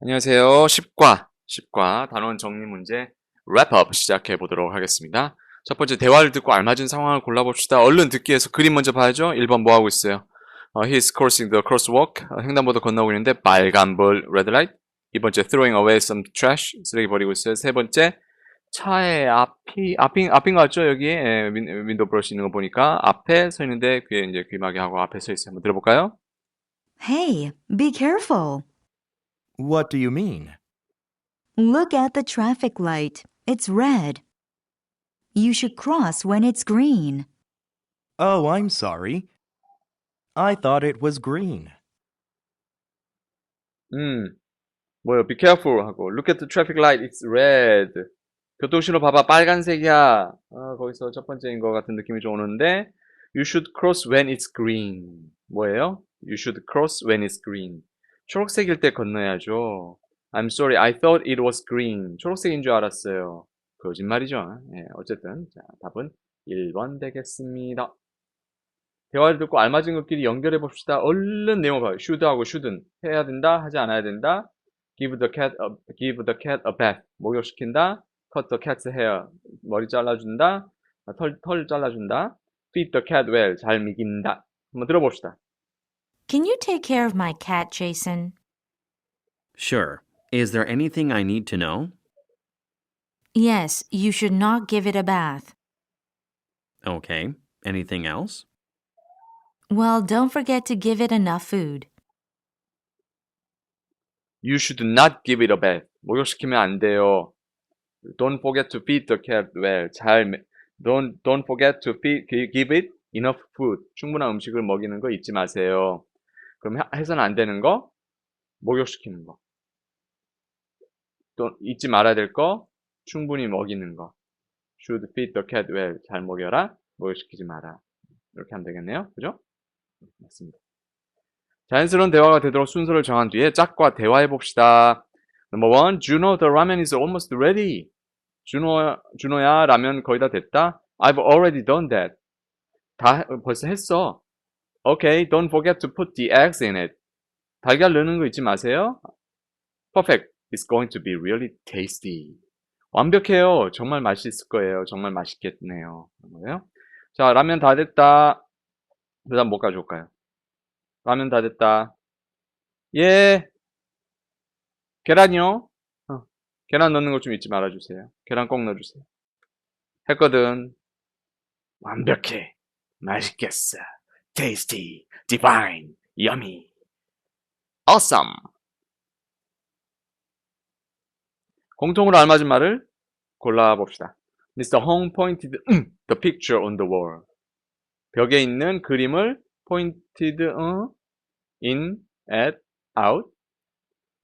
안녕하세요. 10과, 10과 단원 정리 문제 랩업 시작해 보도록 하겠습니다. 첫 번째 대화를 듣고 알맞은 상황을 골라봅시다. 얼른 듣기 위해서 그림 먼저 봐야죠. 1번 뭐 하고 있어요? 어, he's crossing the crosswalk. 어, 횡단보도 건너고 있는데 빨간 불 red light. 이 번째 throwing away some trash. 쓰레기 버리고 있어요. 세 번째 차에 앞이 앞인 앞인 것 같죠? 여기 예, 윈, 윈도우 브러쉬 있는 거 보니까 앞에 서 있는데 귀에 이제 귀마개 하고 앞에 서 있어요. 한번 들어볼까요? Hey, be careful. What do you mean? Look at the traffic light. It's red. You should cross when it's green. Oh, I'm sorry. I thought it was green. 음, 뭐요? Be careful 하고 Look at the traffic light, it's red. 교통신호 봐봐, 빨간색이야. 아, 거기서 첫 번째인 것 같은 느낌이 좀 오는데 You should cross when it's green. 뭐예요? You should cross when it's green. 초록색일 때 건너야죠. I'm sorry, I thought it was green. 초록색인 줄 알았어요. 거짓말이죠. 예, 어쨌든 자, 답은 1번 되겠습니다. 대화를 듣고 알맞은 것끼리 연결해 봅시다. 얼른 내용을 봐요. should하고 shouldn't 해야 된다, 하지 않아야 된다. give the cat a, give the cat a bath 목욕시킨다. cut the cat's hair 머리 잘라준다. 아, 털, 털 잘라준다. feed the cat well 잘 먹인다. 한번 들어봅시다. Can you take care of my cat, Jason? Sure. Is there anything I need to know? Yes, you should not give it a bath. Okay. Anything else? Well, don't forget to give it enough food. You should not give it a bath. 목욕시키면 안 돼요. Don't forget to feed the cat well. 잘 먹- don't don't forget to feed gi- give it enough food. 충분한 음식을 먹이는 거 잊지 마세요. 그럼 해- 해서는 안 되는 거 목욕시키는 거. 또 잊지 말아야 될 거 충분히 먹이는 거. Should feed the cat well. 잘 먹여라. 목욕시키지 마라. 이렇게 하면 되겠네요. 그죠? 네, 맞습니다. 자연스러운 대화가 되도록 순서를 정한 뒤에 짝과 대화해 봅시다. Number one, Juno, the ramen is almost ready. 준호, 준호야, 라면 거의 다 됐다. I've already done that. 다 벌써 했어. Okay, don't forget to put the eggs in it. 달걀 넣는 거 잊지 마세요. Perfect. It's going to be really tasty. 완벽해요. 정말 맛있을 거예요. 정말 맛있겠네요. 뭐예요? 자, 라면 다 됐다. 그 다음 뭐 가져올까요? 라면 다 됐다. 예. 계란이요? 어, 계란 넣는 거 좀 잊지 말아주세요. 계란 꼭 넣어주세요. 했거든. 완벽해. 맛있겠어. Tasty. Divine. Yummy. Awesome. 공통으로 알맞은 말을 골라봅시다. Mr. Hong pointed the picture on the wall. 벽에 있는 그림을 pointed uh, in, at, out.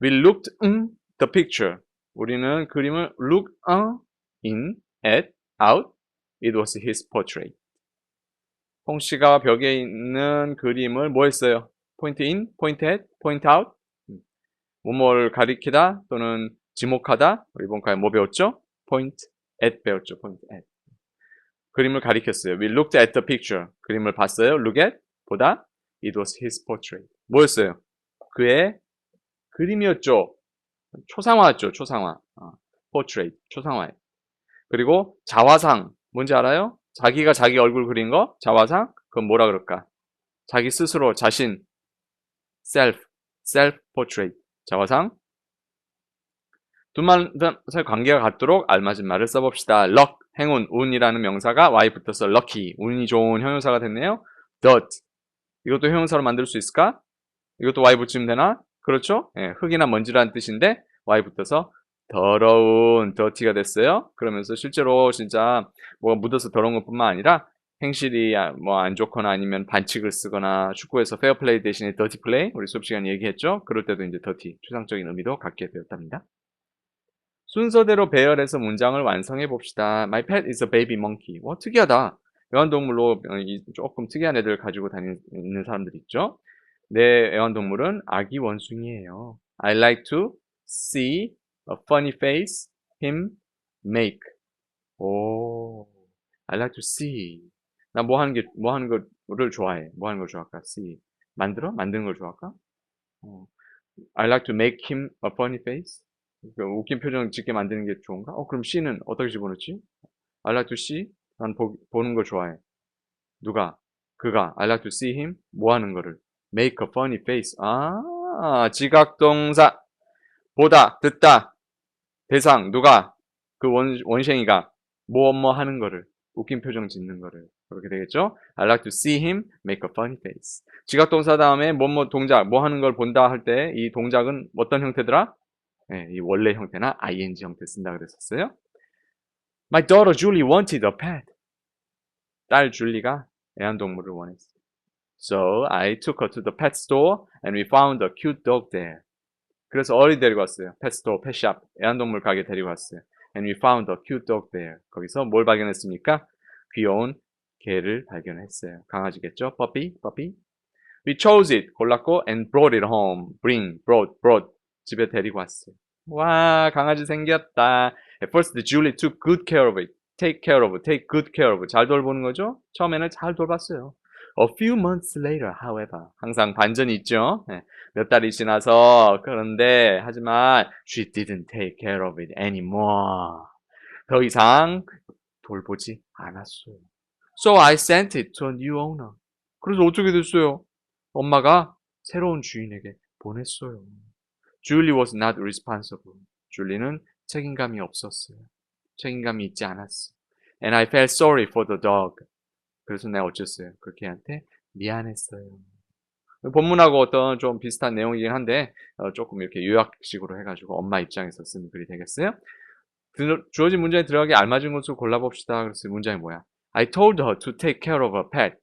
We looked the picture. 우리는 그림을 look uh, in, at, out. It was his portrait. 홍 씨가 벽에 있는 그림을 뭐 했어요? in, point at, point out. 음. 뭐뭐를 가리키다 또는 지목하다. 우리 이번 뭐 배웠죠? point at 배웠죠. point at. 그림을 가리켰어요. We looked at the picture. 그림을 봤어요. Look at, 보다. It was his portrait. 뭐였어요? 그의 그림이었죠. 초상화였죠. 초상화. 어, portrait. 초상화. 그리고 자화상. 뭔지 알아요? 자기가 자기 얼굴 그린 거? 자화상? 그건 뭐라 그럴까? 자기 스스로, 자신. self. self portrait. 자화상. 두말 사이 관계가 같도록 알맞은 말을 써봅시다. luck, 행운, 운이라는 명사가 y 붙어서 lucky, 운이 좋은 형용사가 됐네요. dirt, 이것도 형용사로 만들 수 있을까? 이것도 y 붙이면 되나? 그렇죠? 예, 흙이나 먼지라는 뜻인데 y 붙어서 더러운 dirty가 됐어요. 그러면서 실제로 진짜 뭐가 묻어서 더러운 것뿐만 아니라 행실이 뭐 안 좋거나 아니면 반칙을 쓰거나 축구에서 페어플레이 대신에 더티 플레이 우리 수업 시간에 얘기했죠. 그럴 때도 이제 더티 추상적인 의미도 갖게 되었답니다. 순서대로 배열해서 문장을 완성해 봅시다. My pet is a baby monkey. 와 특이하다. 애완동물로 조금 특이한 애들 가지고 다니는 사람들 있죠. 내 애완동물은 아기 원숭이에요. I like to see a funny face him make. 오, I like to see. 나 뭐 하는 게, 뭐 하는 거를 좋아해. 뭐 하는 걸 좋아할까? see. 만들어? 만드는 걸 좋아할까? 어. I like to make him a funny face. 그 웃긴 표정 짓게 만드는 게 좋은가? 어, 그럼 C는 어떻게 집어넣지? I like to see. 난 보, 보는 걸 좋아해. 누가? 그가. I like to see him. 뭐 하는 거를? Make a funny face. 아, 지각동사. 보다, 듣다. 대상, 누가? 그 원, 원생이가. 뭐, 뭐 하는 거를. 웃긴 표정 짓는 거를. 그렇게 되겠죠? I like to see him make a funny face. 지각 동사 다음에 뭐, 뭐 동작, 뭐 하는 걸 본다 할 때 이 동작은 어떤 형태더라? 네, 이 원래 형태나 ing 형태 쓴다 그랬었어요. My daughter Julie wanted a pet. 딸 줄리가 애완동물을 원했어. So I took her to the pet store and we found a cute dog there. 그래서 어디 데리고 왔어요? pet shop, 애완동물 가게 데리고 왔어요. And we found a cute dog there. 거기서 뭘 발견했습니까? 귀여운 개를 발견했어요. 강아지겠죠? puppy, puppy. We chose it, 골랐고, and brought it home. bring, brought, brought. 집에 데리고 왔어요. 와, 강아지 생겼다. At first, Julie took good care of it. Take care of, take good care of. 잘 돌보는 거죠? 처음에는 잘 돌봤어요. A few months later, however, 항상 반전이 있죠. 네, 몇 달이 지나서 그런데 하지만 she didn't take care of it anymore. 더 이상 돌보지 않았어요. So I sent it to a new owner. 그래서 어떻게 됐어요? 엄마가 새로운 주인에게 보냈어요. Julie was not responsible. 줄리는 책임감이 없었어요. 책임감이 있지 않았어. And I felt sorry for the dog. 그래서 내가 어쨌어요? 그 개한테 미안했어요. 본문하고 어떤 좀 비슷한 내용이긴 한데 어, 조금 이렇게 요약식으로 해가지고 엄마 입장에서 쓰는 글이 되겠어요? 들- 주어진 문장에 들어가기 알맞은 것을 골라봅시다. 그래서 문장이 뭐야? I told her to take care of a pet.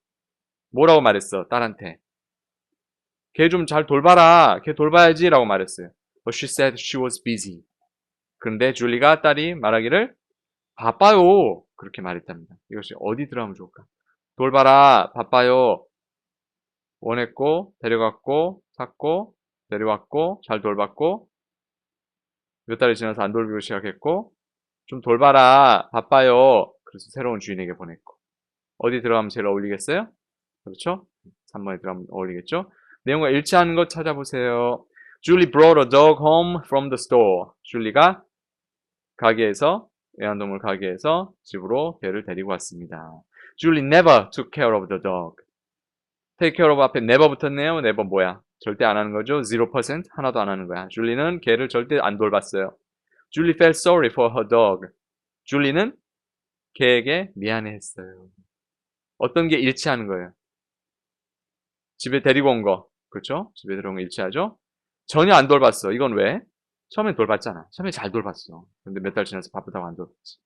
뭐라고 말했어? 딸한테. 걔 좀 잘 돌봐라. 걔 돌봐야지. 라고 말했어요. But she said she was busy. 그런데 줄리가 딸이 말하기를 바빠요. 그렇게 말했답니다. 이것이 어디 들어가면 좋을까? 돌봐라. 바빠요. 원했고, 데려갔고, 샀고, 데려왔고, 잘 돌봤고, 몇 달이 지나서 안 돌보기 시작했고, 좀 돌봐라. 바빠요. 그래서 새로운 주인에게 보냈고. 어디 들어가면 제일 어울리겠어요? 그렇죠? 3번에 들어가면 어울리겠죠? 내용과 일치하는 것 찾아보세요. Julie brought a dog home from the store. 줄리가 가게에서 애완동물 가게에서 집으로 개를 데리고 왔습니다. Julie never took care of the dog. take care of 앞에 never 붙었네요. never 뭐야? 절대 안 하는 거죠. 0% 하나도 안 하는 거야. 줄리는 개를 절대 안 돌봤어요. Julie felt sorry for her dog. 줄리는 개에게 미안해했어요. 어떤 게 일치하는 거예요? 집에 데리고 온 거. 그렇죠? 집에 들어온 거 일치하죠? 전혀 안 돌봤어. 이건 왜? 처음엔 돌봤잖아. 처음에 잘 돌봤어. 근데 몇 달 지나서 바쁘다고 안 돌봤지.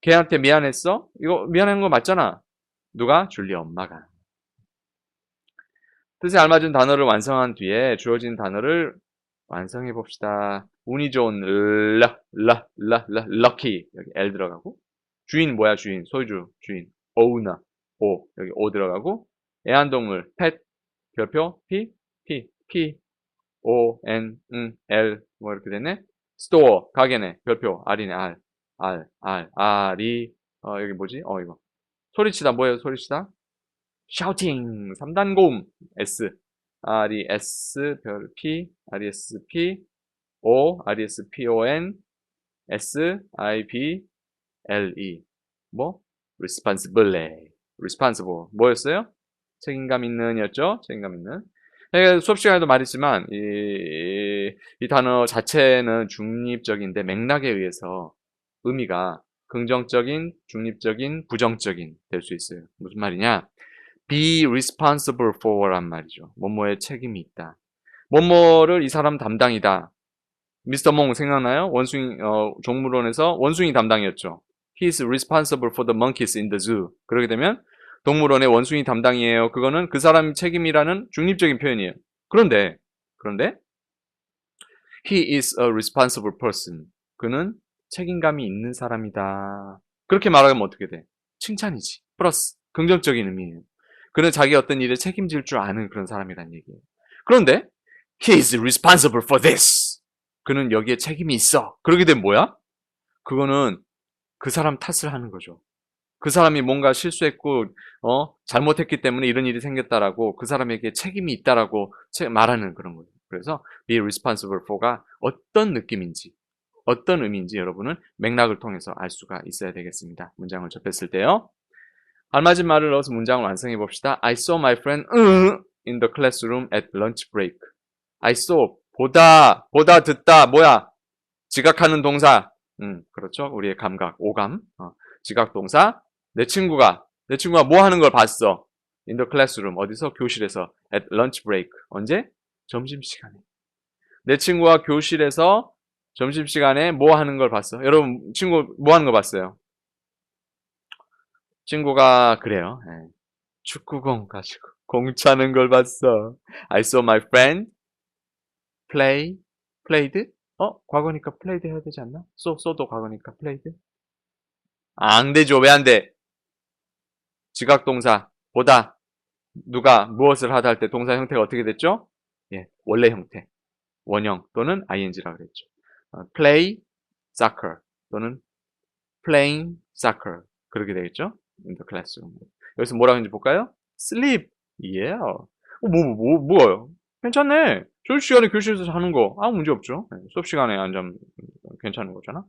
걔한테 미안했어? 이거 미안한 거 맞잖아. 누가? 줄리 엄마가. 뜻에 알맞은 단어를 완성한 뒤에 주어진 단어를 완성해 봅시다. 운이 좋은 라, 라, 라, 라, lucky 여기 L 들어가고. 주인 뭐야 주인? 소유주 주인. owner. O. 여기 O 들어가고. 애완동물. pet. 별표. P P P O N N L. 뭐 이렇게 됐네. store. 가게네 별표. R이네 R R R R이 어 여기 뭐지? 어 이거. 소리치다. 뭐예요 소리치다? shouting 3단 고음 S. R E S 별 P R E S P O R E S P O N S I B L E. 뭐? Responsible. Responsible. 뭐였어요? 책임감 있는이었죠? 책임감 있는. 제가 수업 시간에도 말했지만 이, 이 단어 자체는 중립적인데 맥락에 의해서 의미가 긍정적인, 중립적인, 부정적인 될 수 있어요. 무슨 말이냐? be responsible for란 말이죠. 뭐뭐에 책임이 있다. 뭐뭐를 이 사람 담당이다. 미스터 몽 생각나요? 원숭이 어, 종물원에서 원숭이 담당이었죠. He is responsible for the monkeys in the zoo. 그렇게 되면 동물원의 원숭이 담당이에요. 그거는 그 사람 책임이라는 중립적인 표현이에요. 그런데 그런데 he is a responsible person. 그는 책임감이 있는 사람이다. 그렇게 말하면 어떻게 돼? 칭찬이지. 플러스 긍정적인 의미예요. 그는 자기 어떤 일에 책임질 줄 아는 그런 사람이란 얘기예요. 그런데 he is responsible for this. 그는 여기에 책임이 있어. 그러게 되면 뭐야? 그거는 그 사람 탓을 하는 거죠. 그 사람이 뭔가 실수했고 어 잘못했기 때문에 이런 일이 생겼다라고 그 사람에게 책임이 있다라고 체- 말하는 그런 거예요. 그래서 be responsible for가 어떤 느낌인지, 어떤 의미인지 여러분은 맥락을 통해서 알 수가 있어야 되겠습니다. 문장을 접했을 때요. 알맞은 말을 넣어서 문장을 완성해 봅시다. I saw my friend in the classroom at lunch break. I saw 보다 보다 듣다 뭐야? 지각하는 동사. 음 그렇죠. 우리의 감각 오감. 어, 지각 동사. 내 친구가 내 친구가 뭐 하는 걸 봤어? In the classroom 어디서? 교실에서 at lunch break. 언제? 점심 시간에. 내 친구가 교실에서 점심 시간에 뭐 하는 걸 봤어 여러분 친구 뭐 하는 거 봤어요 친구가 그래요 예. 축구공 가지고 공 차는 걸 봤어 I saw my friend play, played? 어? 과거니까 played 해야 되지 않나? so, so도 과거니까 played? 아, 안 되죠. 왜 안 돼? 지각동사, 보다, 누가 무엇을 하다 할 때 동사 형태가 어떻게 됐죠? 예, 원래 형태. 원형 또는 ing라 그랬죠. 어, play, soccer 또는 playing soccer. 그렇게 되겠죠? in the classroom. 여기서 뭐라고 했는지 볼까요? sleep. Yeah. 어, 뭐, 뭐, 뭐, 뭐예요? 괜찮네. 조식 시간에 교실에서 자는 거 아무 문제 없죠. 네, 수업 시간에 안 자면 괜찮은 거잖아.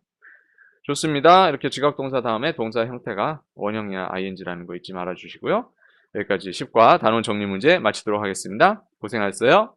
좋습니다. 이렇게 지각 동사 다음에 동사 형태가 원형이나 ing라는 거 잊지 말아 주시고요. 여기까지 10과 단원 정리 문제 마치도록 하겠습니다. 고생하셨어요.